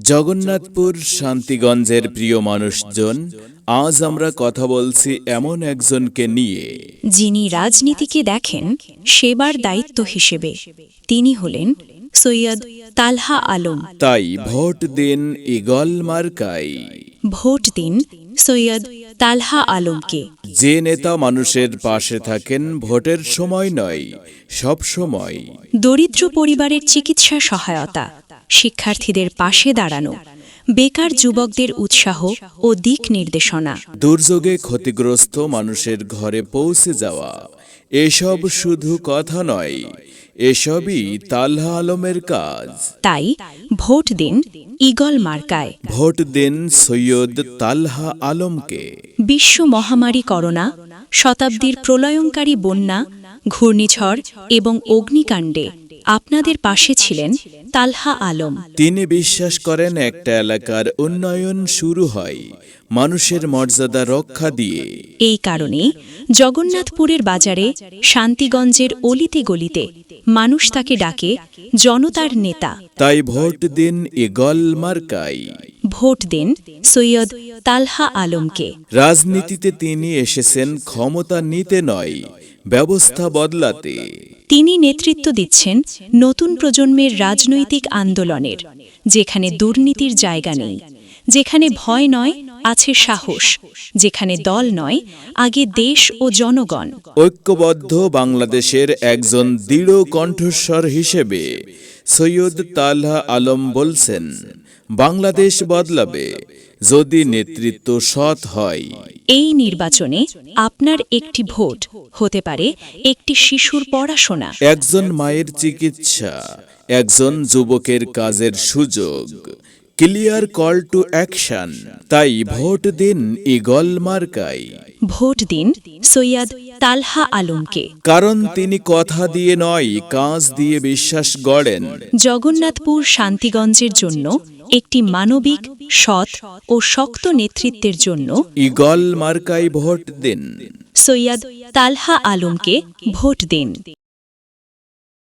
জগন্নাথপুর শান্তিগঞ্জের প্রিয় মানুষজন আজ আমরা কথা বলছি এমন একজনকে নিয়ে। যিনি রাজনীতিকে দেখেন সেবার দায়িত্ব হিসেবে। তিনি হলেন সৈয়দ তালহা আলম। তাই ভোট দিন ইগল মার্কাই। ভোট দিন সৈয়দ তালহা আলমকে। যে নেতা মানুষের পাশে থাকেন ভোটের সময় নয় সব সময়। দরিদ্র পরিবারের চিকিৎসা সহায়তা। শিক্ষার্থীদের পাশে দাঁড়ানো বেকার যুবকদের উৎসাহ ও দিক নির্দেশনা। দুর্যোগে ক্ষতিগ্রস্ত মানুষের ঘরে পৌঁছে যাওয়া এসব শুধু কথা নয় এসবই তালহা আলমের কাজ। তাই ভোট দিন ইগল মার্কায়। ভোট দিন সৈয়দ তালহা আলমকে। বিশ্ব মহামারী করোনা শতাব্দীর প্রলয়ঙ্কারী বন্যা ঘূর্ণিঝড় এবং অগ্নিকাণ্ডে আপনাদের পাশে ছিলেন তালহা আলম। তিনি বিশ্বাস করেন একটা এলাকার উন্নয়ন শুরু হয় মানুষের মর্যাদা রক্ষা দিয়ে। এই কারণে জগন্নাথপুরের বাজারে শান্তিগঞ্জের অলিতে গলিতে মানুষ তাকে ডাকে জনতার নেতা। তাই ভোট দিন ইগল মার্কাই। ভোট দিন সৈয়দ তালহা আলমকে। রাজনীতিতে তিনি এসেছেন ক্ষমতা নিতে নয় ব্যবস্থা বদলাতে। তিনি নেতৃত্ব দিচ্ছেন নতুন প্রজন্মের রাজনৈতিক আন্দোলনের যেখানে দুর্নীতির জায়গা নেই যেখানে ভয় নয় আছে সাহস যেখানে দল নয় আগে দেশ ও জনগণ। ঐক্যবদ্ধ বাংলাদেশের একজন দৃঢ় কণ্ঠস্বর হিসেবে সৈয়দ তালহা আলম বলছেন বাংলাদেশ বদলাবে যদি নেতৃত্ব সৎ হয়। এই নির্বাচনে আপনার একটি ভোট হতে পারে একটি শিশুর পড়াশোনা। একজন মায়ের চিকিৎসা একজন যুবকের কাজের সুযোগ ক্লিয়ার কল টু অ্যাকশন তাই ভোট দিন ইগল মার্কাই। ভোট দিন সৈয়দ তালহা আলমকে। কারণ তিনি কথা দিয়ে নয় কাজ দিয়ে বিশ্বাস গড়েন। জগন্নাথপুর শান্তিগঞ্জের জন্য একটি মানবিক সৎ ও শক্ত নেতৃত্বের জন্য ইগল মার্কাই ভোট দিন। সৈয়দ তালহা আলমকে ভোট দিন।